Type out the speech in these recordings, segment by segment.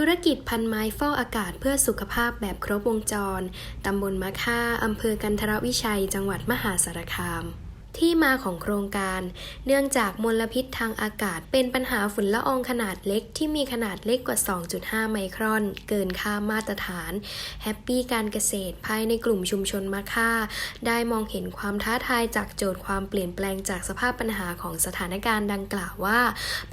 ธุรกิจพันไม้ฟอกอากาศเพื่อสุขภาพแบบครบวงจร ตำบลมะค่า อำเภอกันทรวิชัย จังหวัดมหาสารคาม ที่มาของโครงการ เนื่องจากมลพิษทางอากาศ เป็นปัญหาฝุ่นละอองขนาดเล็กที่มีขนาดเล็กกว่า 2.5 ไมครอน เกินค่ามาตรฐานแฮปปี้การเกษตรภายในกลุ่มชุมชนมะค่า ได้มองเห็นความท้าทายจากโจทย์ความเปลี่ยนแปลงจากสภาพปัญหาของสถานการณ์ดังกล่าวว่า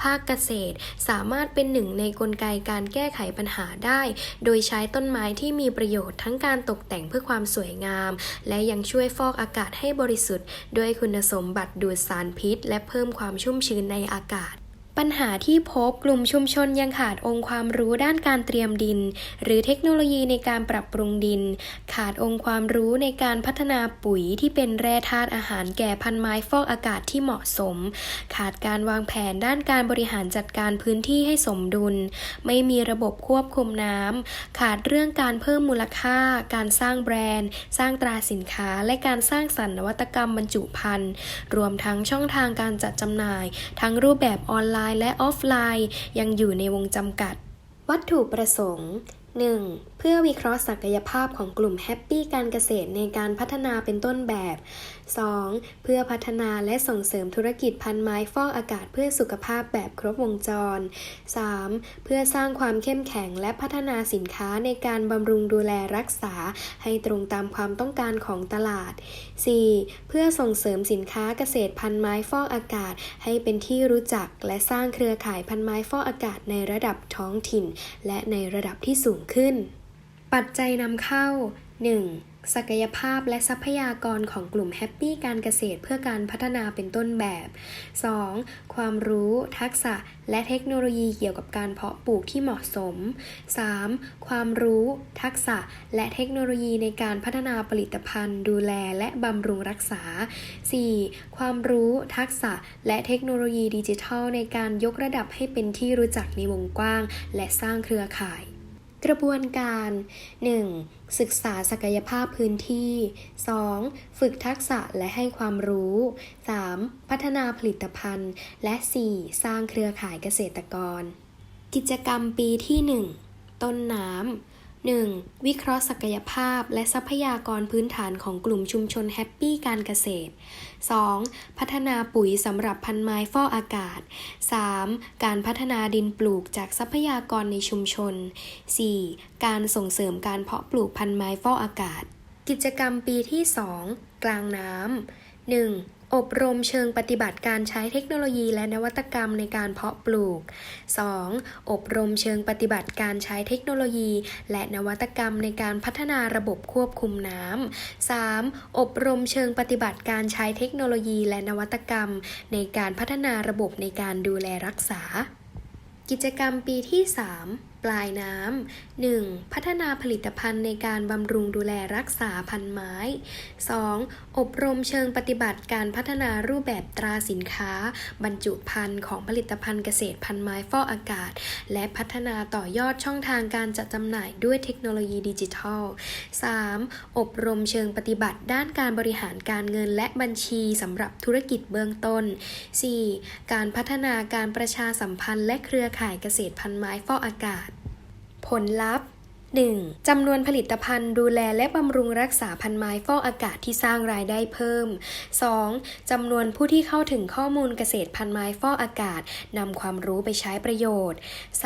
ภาคเกษตรสามารถเป็นหนึ่งในกลไกการแก้ไขปัญหาได้ โดยใช้ต้นไม้ที่มีประโยชน์ทั้งการตกแต่งเพื่อความสวยงาม และยังช่วยฟอกอากาศให้บริสุทธิ์ด้วยคุณสมบัติดูดสารพิษ และเพิ่มความชุ่มชื้นในอากาศ ปัญหาที่พบกลุ่มชุมชนยังขาดองค์ความรู้ด้านการเตรียมดิน หรือเทคโนโลยีในการปรับปรุงดิน ขาดองค์ความรู้ในการพัฒนาปุ๋ยที่เป็นแร่ธาตุอาหารแก่พันไม้ฟอกอากาศที่เหมาะสม ขาดการวางแผนด้านการบริหารจัดการพื้นที่ให้สมดุล ไม่มีระบบควบคุมน้ำขาดเรื่องการเพิ่มมูลค่า การสร้างแบรนด์ สร้างตราสินค้า และการสร้างสรรค์นวัตกรรมบรรจุภัณฑ์รวมทั้งช่องทางการจัดจำหน่าย ทั้งรูปแบบออนไลน์และออฟไลน์ ยังอยู่ในวงจำกัด วัตถุประสงค์ 1. เพื่อวิเคราะห์ศักยภาพของกลุ่มแฮปปี้การเกษตรในการพัฒนาเป็นต้นแบบ 2. เพื่อพัฒนาและส่งเสริมธุรกิจพันไม้ฟอกอากาศเพื่อสุขภาพแบบครบวงจร 3. เพื่อสร้างความเข้มแข็งและพัฒนาสินค้าในการบำรุงดูแลรักษาให้ตรงตามความต้องการของตลาด 4. เพื่อส่งเสริมสินค้าเกษตรพันไม้ฟอกอากาศให้เป็นที่รู้จักและสร้างเครือข่ายพันไม้ฟอกอากาศในระดับท้องถิ่น และในระดับที่สูงขึ้น ปัจจัยนำเข้า 1. ศักยภาพและทรัพยากรของกลุ่มแฮปปี้การเกษตรเพื่อการพัฒนาเป็นต้นแบบ 2. ความรู้ ทักษะ และเทคโนโลยีเกี่ยวกับการเพาะปลูกที่เหมาะสม 3. ความรู้ ทักษะ และเทคโนโลยีในการพัฒนาผลิตภัณฑ์ ดูแลและบำรุงรักษา 4. ความรู้ ทักษะ และเทคโนโลยีดิจิทัลในการยกระดับให้เป็นที่รู้จักในวงกว้าง และสร้างเครือข่าย กระบวนการ 1. ศึกษาศักยภาพพื้นที่ 2. ฝึกทักษะและให้ความรู้ 3. พัฒนาผลิตภัณฑ์ และ 4. สร้างเครือข่ายเกษตรกร กิจกรรมปีที่ 1 ต้นน้ำ 1. วิเคราะห์ศักยภาพและทรัพยากรพื้นฐานของกลุ่มชุมชนแฮปปี้การเกษตร 2. พัฒนาปุ๋ยสำหรับพันไม้ฟอกอากาศ 3. การพัฒนาดินปลูกจากทรัพยากรในชุมชน 4. การส่งเสริมการเพาะปลูกพันไม้ฟอกอากาศ กิจกรรมปีที่ 2 กลางน้ำ 1. อบรมเชิงปฏิบัติการใช้เทคโนโลยีและนวัตกรรมในการเพาะปลูก 2. อบรมเชิงปฏิบัติการใช้เทคโนโลยี และนวัตกรรมในการพัฒนาระบบควบคุมน้ำ 3. อบรมเชิงปฏิบัติการใช้เทคโนโลยี และนวัตกรรม ในการพัฒนาระบบในการดูแลรักษา กิจกรรมปีที่ 3 ปลายน้ำ 1. พัฒนาผลิตภัณฑ์ในการบำรุงดูแลรักษาพันไม้ 2. อบรมเชิงปฏิบัติการพัฒนารูปแบบตราสินค้า บรรจุภัณฑ์ของผลิตภัณฑ์เกษตรพันไม้ฟอกอากาศ และพัฒนาต่อยอดช่องทางการจัดจำหน่ายด้วยเทคโนโลยีดิจิทัล 3. อบรมเชิงปฏิบัติด้านการบริหารการเงินและบัญชีสำหรับธุรกิจเบื้องต้น 4. การพัฒนาการประชาสัมพันธ์และเครือข่ายเกษตรพันไม้ฟอกอากาศ ผลลัพธ์ 1. จำนวนผลิตภัณฑ์ดูแลและบำรุงรักษาพันไม้ฟอกอากาศที่สร้างรายได้เพิ่ม 2. จำนวนผู้ที่เข้าถึงข้อมูลเกษตรพันไม้ฟอกอากาศนำความรู้ไปใช้ประโยชน์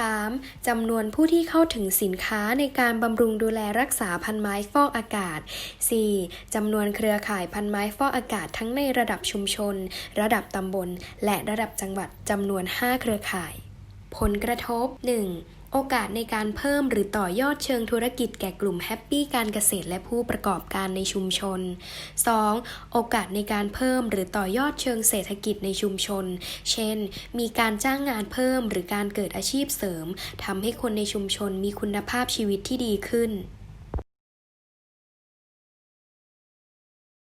3. จำนวนผู้ที่เข้าถึงสินค้าในการบำรุงดูแลรักษาพันไม้ฟอกอากาศ 4. จำนวนเครือข่ายพันไม้ฟอกอากาศทั้งในระดับชุมชน ระดับตำบล และระดับจังหวัดจำนวน 5 เครือข่าย ผลกระทบ 1. โอกาสในการเพิ่มหรือต่อยอดเชิงธุรกิจแก่กลุ่มแฮปปี้การเกษตรและผู้ประกอบการในชุมชน 2. โอกาสในการเพิ่มหรือต่อยอดเชิงเศรษฐกิจในชุมชน เช่น มีการจ้างงานเพิ่มหรือการเกิดอาชีพเสริมทำให้คนในชุมชนมีคุณภาพชีวิตที่ดีขึ้น